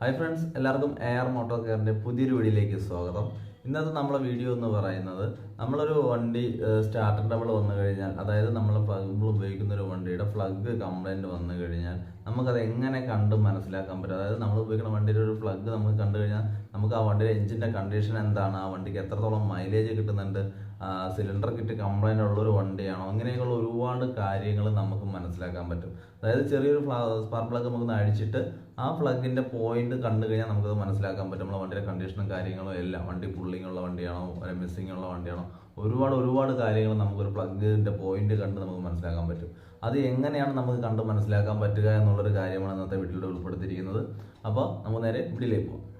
Hi friends എല്ലാവർക്കും A R motor കെയറിന്റെ പുതിയൊരു വീഡിയോയിലേക്ക് സ്വാഗതം. ഇന്നത്തെ നമ്മളെ വീഡിയോ എന്ന് പറയുന്നത് നമ്മളൊരു വണ്ടി സ്റ്റാർട്ടർ ഡബിൾ വന്നു കഴിഞ്ഞാൽ അതായത് നമ്മൾ നമ്മൾ ഫ്ലഗ് കംപ്ലൈന്റ് വന്നു കഴിഞ്ഞാൽ നമുക്കത് എങ്ങനെ കണ്ട് മനസ്സിലാക്കാൻ പറ്റും? അതായത് നമ്മൾ ഉപയോഗിക്കുന്ന വണ്ടിയുടെ ഒരു പ്ലഗ് നമുക്ക് കണ്ടു കഴിഞ്ഞാൽ നമുക്ക് ആ വണ്ടിയുടെ എഞ്ചിന്റെ കണ്ടീഷൻ എന്താണ്? ആ വണ്ടിക്ക് എത്രത്തോളം മൈലേജ് കിട്ടുന്നുണ്ട്? സിലിണ്ടർ കിറ്റ് കംപ്ലൈന്റ് ഉള്ളൊരു വണ്ടിയാണോ? അങ്ങനെയൊക്കെയുള്ള ഒരുപാട് കാര്യങ്ങൾ നമുക്ക് മനസ്സിലാക്കാൻ പറ്റും. അതായത് ചെറിയൊരു സ്പാർക്ക് പ്ലഗ് നമുക്ക് അഴിച്ചിട്ട് ആ പ്ലഗിന്റെ പോയിന്റ് കണ്ടു കഴിഞ്ഞാൽ നമുക്കത് മനസ്സിലാക്കാൻ പറ്റും. നമ്മളെ വണ്ടിയുടെ കണ്ടീഷനും കാര്യങ്ങളും എല്ലാം. വണ്ടി പുള്ളിങ്ങുള്ള വണ്ടിയാണോ? മിസ്സിംഗ് ഉള്ള വണ്ടിയാണോ? ഒരുപാട് ഒരുപാട് കാര്യങ്ങൾ നമുക്കൊരു പ്ലഗിന്റെ പോയിന്റ് കണ്ട് നമുക്ക് മനസ്സിലാക്കാൻ പറ്റും. അത് എങ്ങനെയാണ് നമുക്ക് കണ്ട് മനസ്സിലാക്കാൻ പറ്റുക എന്നുള്ളൊരു കാര്യമാണ് ഇന്നത്തെ വീട്ടിലൂടെ ഉൾപ്പെടുത്തിയിരിക്കുന്നത്. അപ്പോൾ നമുക്ക് നേരെ വീട്ടിലേക്ക് പോകാം.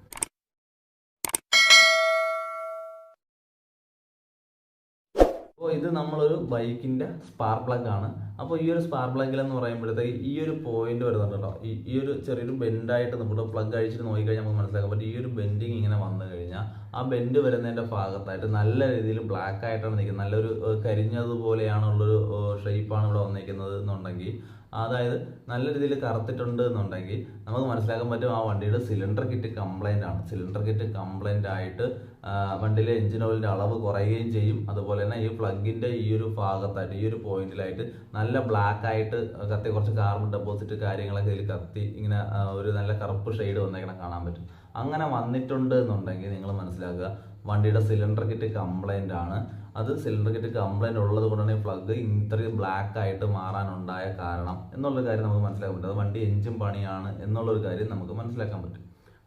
അപ്പോൾ ഇത് നമ്മളൊരു ബൈക്കിന്റെ സ്പാർക്ക് പ്ലഗ് ആണ്. അപ്പോൾ ഈ ഒരു സ്പാർക്ക് പ്ലഗിൽ എന്ന് പറയുമ്പോഴത്തേക്ക് ഈ ഒരു പോയിന്റ് വരുന്നുണ്ട് കേട്ടോ ഈ ഒരു ചെറിയൊരു ബെൻഡായിട്ട് നമ്മൾ പ്ലഗ് അഴിച്ചിട്ട് നോക്കിക്കഴിഞ്ഞാൽ നമുക്ക് മനസ്സിലാക്കാൻ പറ്റും ഈ ഒരു ബെൻഡിങ് ഇങ്ങനെ വന്നു കഴിഞ്ഞാൽ ആ ബെൻഡ് വരുന്നതിന്റെ ഭാഗത്തായിട്ട് നല്ല രീതിയിൽ ബ്ലാക്ക് ആയിട്ടാണ് നിൽക്കുന്നത്. നല്ലൊരു കരിഞ്ഞതുപോലെയാണുള്ളൊരു ഷേപ്പാണ് ഇവിടെ വന്നിരിക്കുന്നത് എന്നുണ്ടെങ്കിൽ അതായത് നല്ല രീതിയിൽ കറുത്തിട്ടുണ്ട് എന്നുണ്ടെങ്കിൽ നമുക്ക് മനസ്സിലാക്കാൻ പറ്റും ആ വണ്ടിയുടെ സിലിണ്ടർ കിറ്റ് കംപ്ലൈന്റ് ആണ്. സിലിണ്ടർ കിറ്റ് കംപ്ലൈന്റ് ആയിട്ട് വണ്ടിയിലെ എഞ്ചിൻ ഓയിലിന്റെ അളവ് കുറയുകയും ചെയ്യും. അതുപോലെ തന്നെ ഈ പ്ലഗിന്റെ ഈ ഒരു ഭാഗത്തായിട്ട് ഈ ഒരു പോയിന്റിലായിട്ട് നല്ല ബ്ലാക്ക് ആയിട്ട് കത്തി കുറച്ച് കാർബൺ ഡെപ്പോസിറ്റ് കാര്യങ്ങളൊക്കെ ഇതിൽ കത്തി ഇങ്ങനെ ഒരു നല്ല കറുപ്പ് ഷെയ്ഡ് വന്നേക്കണം കാണാൻ പറ്റും. അങ്ങനെ വന്നിട്ടുണ്ട് എന്നുണ്ടെങ്കിൽ നിങ്ങൾ മനസ്സിലാക്കുക വണ്ടിയുടെ സിലിണ്ടർ കിറ്റ് കംപ്ലൈന്റ് ആണ്. അത് സിലിണ്ടർ കിറ്റ് കംപ്ലൈന്റ് ഉള്ളത് കൊണ്ടാണ് ഈ പ്ലഗ് ഇത്രയും ബ്ലാക്ക് ആയിട്ട് മാറാനുണ്ടായ കാരണം എന്നുള്ള കാര്യം നമുക്ക് മനസ്സിലാക്കാൻ പറ്റും. അത് വണ്ടി എഞ്ചിൻ പണിയാണ് എന്നുള്ളൊരു കാര്യം നമുക്ക് മനസ്സിലാക്കാൻ പറ്റും.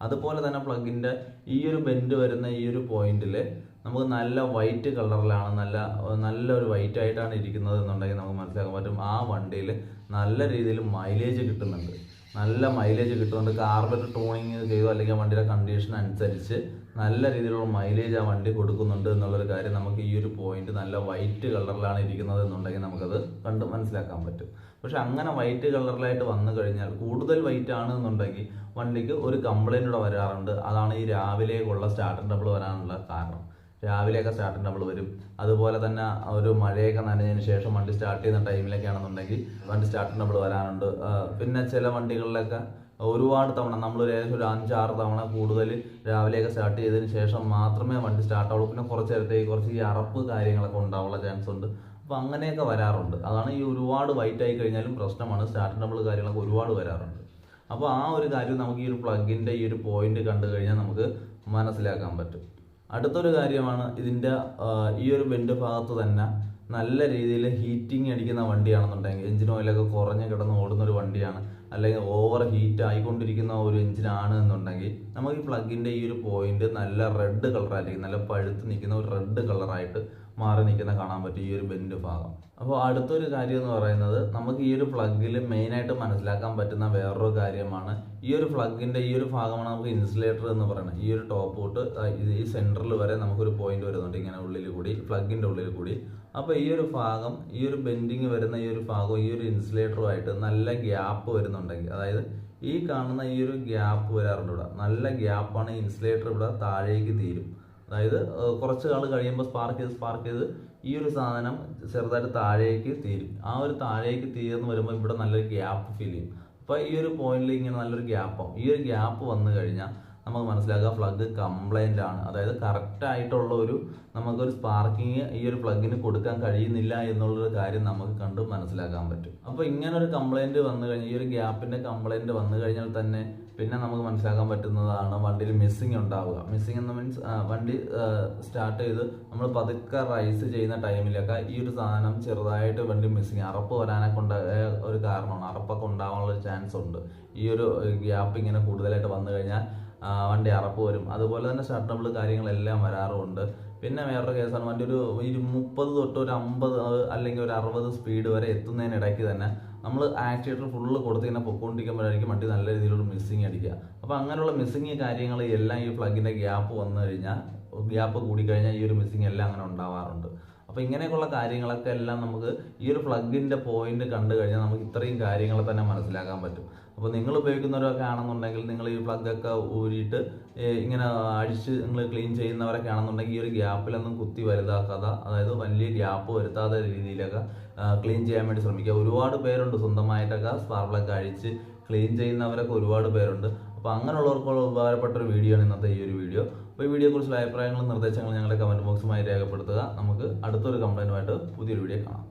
അതുപോലെ തന്നെ പ്ലഗിന്റെ ഈ ഒരു ബെൻഡ് വരുന്ന ഈ ഒരു പോയിന്റിൽ നമുക്ക് നല്ല വൈറ്റ് കളറിലാണ് നല്ല നല്ലൊരു വൈറ്റ് ആയിട്ടാണ് ഇരിക്കുന്നത് എന്നുണ്ടെങ്കിൽ നമുക്ക് മനസ്സിലാക്കാൻ പറ്റും. ആ വണ്ടിയിൽ നല്ല രീതിയിൽ മൈലേജ് കിട്ടുന്നുണ്ട്. നല്ല മൈലേജ് കിട്ടുന്നുണ്ട്. കാർബറ്റ് ടൂണിങ് ചെയ്തോ അല്ലെങ്കിൽ വണ്ടിയുടെ കണ്ടീഷൻ അനുസരിച്ച് നല്ല രീതിയിലുള്ള മൈലേജ് ആ വണ്ടി കൊടുക്കുന്നുണ്ട് എന്നുള്ളൊരു കാര്യം നമുക്ക് ഈ ഒരു പോയിന്റ് നല്ല വൈറ്റ് കളറിലാണ് ഇരിക്കുന്നത് എന്നുണ്ടെങ്കിൽ നമുക്കത് കണ്ട് മനസ്സിലാക്കാൻ പറ്റും. പക്ഷെ അങ്ങനെ വൈറ്റ് കളറിലായിട്ട് വന്നു കഴിഞ്ഞാൽ കൂടുതൽ വൈറ്റ് ആണ് എന്നുണ്ടെങ്കിൽ വണ്ടിക്ക് ഒരു കംപ്ലൈന്റ് ഇവിടെ വരാറുണ്ട്. അതാണ് ഈ രാവിലേക്കുള്ള സ്റ്റാർട്ടിംഗ് ഡബിൾ വരാനുള്ള കാരണം. രാവിലെയൊക്കെ സ്റ്റാർട്ട് നമ്മൾ വരും. അതുപോലെ തന്നെ ഒരു മഴയൊക്കെ നനഞ്ഞതിന് ശേഷം വണ്ടി സ്റ്റാർട്ട് ചെയ്യുന്ന ടൈമിലൊക്കെ ആണെന്നുണ്ടെങ്കിൽ വണ്ടി സ്റ്റാർട്ട് നമ്മൾ വരാനുണ്ട്. പിന്നെ ചില വണ്ടികളിലൊക്കെ ഒരുപാട് തവണ നമ്മൾ ഏകദേശം ഒരു അഞ്ചാറ് തവണ കൂടുതൽ രാവിലെയൊക്കെ സ്റ്റാർട്ട് ചെയ്തതിന് ശേഷം മാത്രമേ വണ്ടി സ്റ്റാർട്ട് ആവുള്ളൂ. പിന്നെ കുറച്ച് നേരത്തേക്ക് കുറച്ച് ഈ അറപ്പ് കാര്യങ്ങളൊക്കെ ഉണ്ടാവാനുള്ള ചാൻസ് ഉണ്ട്. അപ്പോൾ അങ്ങനെയൊക്കെ വരാറുണ്ട്. അതാണ് ഈ ഒരുപാട് വൈറ്റ് ആയി കഴിഞ്ഞാലും പ്രശ്നമാണ്. സ്റ്റാർട്ട് നമ്മൾ കാര്യങ്ങളൊക്കെ ഒരുപാട് വരാറുണ്ട്. അപ്പോൾ ആ ഒരു കാര്യം നമുക്ക് ഈ ഒരു പ്ലഗിന്റെ ഈ ഒരു പോയിന്റ് കണ്ടു കഴിഞ്ഞാൽ നമുക്ക് മനസ്സിലാക്കാൻ പറ്റും. അടുത്തൊരു കാര്യമാണ് ഇതിന്റെ ഈ ഒരു ബെൻഡ് ഭാഗത്ത് തന്നെ നല്ല രീതിയിൽ ഹീറ്റിംഗ് അടിക്കുന്ന വണ്ടിയാണെന്നുണ്ടെങ്കിൽ എഞ്ചിൻ ഓയിലൊക്കെ കുറഞ്ഞ് കിടന്ന് ഓടുന്ന ഒരു വണ്ടിയാണ്. അല്ലെങ്കിൽ ഓവർ ഹീറ്റ് ആയിക്കൊണ്ടിരിക്കുന്ന ഒരു എഞ്ചിനാണ് എന്നുണ്ടെങ്കിൽ നമുക്ക് ഈ പ്ലഗിന്റെ ഈ ഒരു പോയിന്റ് നല്ല റെഡ് കളറായിരിക്കും നല്ല പഴുത്ത് നിൽക്കുന്ന ഒരു റെഡ് കളറായിട്ട് മാറി നിൽക്കുന്ന കാണാൻ പറ്റും ഈ ഒരു ബെൻഡ് ഭാഗം അപ്പോൾ അടുത്തൊരു കാര്യം എന്ന് പറയുന്നത് നമുക്ക് ഈ ഒരു പ്ലഗിൽ മെയിനായിട്ട് മനസ്സിലാക്കാൻ പറ്റുന്ന വേറൊരു കാര്യമാണ് ഈ ഒരു പ്ലഗിന്റെ ഈ ഒരു ഭാഗമാണ് നമുക്ക് ഇൻസുലേറ്റർ എന്ന് പറയുന്നത് ഈ ഒരു ടോപ്പ് തൊട്ട് ഈ സെന്ററിൽ വരെ നമുക്കൊരു പോയിന്റ് വരുന്നുണ്ട് ഇങ്ങനെ ഉള്ളിൽ കൂടി പ്ലഗിന്റെ ഉള്ളിൽ കൂടി അപ്പോൾ ഈ ഒരു ഭാഗം ഈ ഒരു ബെൻഡിങ് വരുന്ന ഈ ഒരു ഭാഗവും ഈ ഒരു ഇൻസുലേറ്ററുമായിട്ട് നല്ല ഗ്യാപ്പ് വരുന്നുണ്ടെങ്കിൽ അതായത് ഈ കാണുന്ന ഈ ഒരു ഗ്യാപ്പ് വരാറുണ്ട് ഇവിടെ നല്ല ഗ്യാപ്പാണ് ഇൻസുലേറ്റർ ഇവിടെ താഴേക്ക് തീരും അതായത് കുറച്ച് നാൾ കഴിയുമ്പോൾ സ്പാർക്ക് ചെയ്ത് സ്പാർക്ക് ചെയ്ത് ഈ ഒരു സാധനം ചെറുതായിട്ട് താഴേക്ക് തീരും. ആ ഒരു താഴേക്ക് തീർന്ന് വരുമ്പോൾ ഇവിടെ നല്ലൊരു ഗ്യാപ്പ് ഫീൽ ചെയ്യും. അപ്പോൾ ഈ ഒരു പോയിന്റിൽ ഇങ്ങനെ നല്ലൊരു ഗ്യാപ്പാവും ഈ ഒരു ഗ്യാപ്പ് വന്നു കഴിഞ്ഞാൽ നമുക്ക് മനസ്സിലാക്കുക പ്ലഗ് കംപ്ലൈന്റ് ആണ്. അതായത് കറക്റ്റ് ആയിട്ടുള്ള ഒരു നമുക്കൊരു സ്പാർക്കിങ് ഈ ഒരു പ്ലഗിന് കൊടുക്കാൻ കഴിയുന്നില്ല എന്നുള്ളൊരു കാര്യം നമുക്ക് കണ്ട് മനസ്സിലാക്കാൻ പറ്റും. അപ്പോൾ ഇങ്ങനെ ഒരു കംപ്ലൈന്റ് വന്നു കഴിഞ്ഞാൽ ഈ ഒരു ഗ്യാപ്പിന്റെ കംപ്ലൈന്റ് വന്നു കഴിഞ്ഞാൽ തന്നെ പിന്നെ നമുക്ക് മനസ്സിലാക്കാൻ പറ്റുന്നതാണ് വണ്ടിയിൽ മിസ്സിങ് ഉണ്ടാവുക. മിസ്സിങ് എന്ന് മീൻസ് വണ്ടി സ്റ്റാർട്ട് ചെയ്ത് നമ്മൾ പതുക്കെ റൈസ് ചെയ്യുന്ന ടൈമിലൊക്കെ ഈ ഒരു സാധനം ചെറുതായിട്ട് വണ്ടി മിസ്സിങ് അറപ്പ് വരാനൊക്കെ ഉണ്ടായ ഒരു കാരണമാണ്. അറപ്പൊക്കെ ഉണ്ടാകാനുള്ള ഒരു ചാൻസ് ഉണ്ട്. ഈ ഒരു ഗ്യാപ്പ് ഇങ്ങനെ കൂടുതലായിട്ട് വന്നു കഴിഞ്ഞാൽ വണ്ടി അറപ്പ് വരും. അതുപോലെ തന്നെ ഷട്ടബിൾ കാര്യങ്ങളെല്ലാം വരാറുമുണ്ട്. പിന്നെ വേറൊരു കേസാണ് വണ്ടി ഒരു ഒരു മുപ്പത് തൊട്ട് ഒരു അമ്പത് അല്ലെങ്കിൽ ഒരു അറുപത് സ്പീഡ് വരെ എത്തുന്നതിനിടയ്ക്ക് തന്നെ നമ്മൾ ആക്സിലേറ്റർ ഫുള്ള് കൊടുത്ത് ഇങ്ങനെ പൊക്കോണ്ടിരിക്കുമ്പോഴായിരിക്കും വണ്ടി നല്ല രീതിയിലുള്ള മിസ്സിങ് അടിക്കുക. അപ്പോൾ അങ്ങനെയുള്ള മിസ്സിങ് കാര്യങ്ങൾ എല്ലാം ഈ പ്ലഗിന്റെ ഗ്യാപ്പ് വന്നു കഴിഞ്ഞാൽ ഗ്യാപ്പ് കൂടിക്കഴിഞ്ഞാൽ ഈ ഒരു മിസ്സിങ് എല്ലാം അങ്ങനെ ഉണ്ടാവാറുണ്ട്. അപ്പോൾ ഇങ്ങനെയൊക്കെയുള്ള കാര്യങ്ങളൊക്കെ എല്ലാം നമുക്ക് ഈ ഒരു പ്ലഗിന്റെ പോയിന്റ് കണ്ടു കഴിഞ്ഞാൽ നമുക്ക് ഇത്രയും കാര്യങ്ങൾ തന്നെ മനസ്സിലാക്കാൻ പറ്റും. അപ്പോൾ നിങ്ങൾ ഉപയോഗിക്കുന്നവരൊക്കെ ആണെന്നുണ്ടെങ്കിൽ നിങ്ങൾ ഈ പ്ലഗ് ഒക്കെ ഊരിയിട്ട് ഇങ്ങനെ അടിച്ച് നിങ്ങൾ ക്ലീൻ ചെയ്യുന്നവരൊക്കെ ആണെന്നുണ്ടെങ്കിൽ ഈ ഒരു ഗ്യാപ്പിലൊന്നും കുത്തി വലുതാക്കാതെ അതായത് വലിയ ഗ്യാപ്പ് വരുത്താത്ത രീതിയിലൊക്കെ ക്ലീൻ ചെയ്യാൻ വേണ്ടി ശ്രമിക്കുക. ഒരുപാട് പേരുണ്ട് സ്വന്തമായിട്ടൊക്കെ സ്പാർ അഴിച്ച് ക്ലീൻ ചെയ്യുന്നവരൊക്കെ ഒരുപാട് പേരുണ്ട്. അപ്പോൾ അങ്ങനെയുള്ളവർക്കുള്ള ഉപകാരപ്പെട്ട ഒരു വീഡിയോ ആണ് ഇന്നത്തെ ഈ ഒരു വീഡിയോ. അപ്പോൾ ഈ കുറിച്ചുള്ള അഭിപ്രായങ്ങളും നിർദ്ദേശങ്ങളും ഞങ്ങളുടെ കമന്റ് ബോക്സുമായി രേഖപ്പെടുത്തുക. നമുക്ക് അടുത്തൊരു കംപ്ലൈന്റുമായിട്ട് പുതിയൊരു വീഡിയോ കാണാം.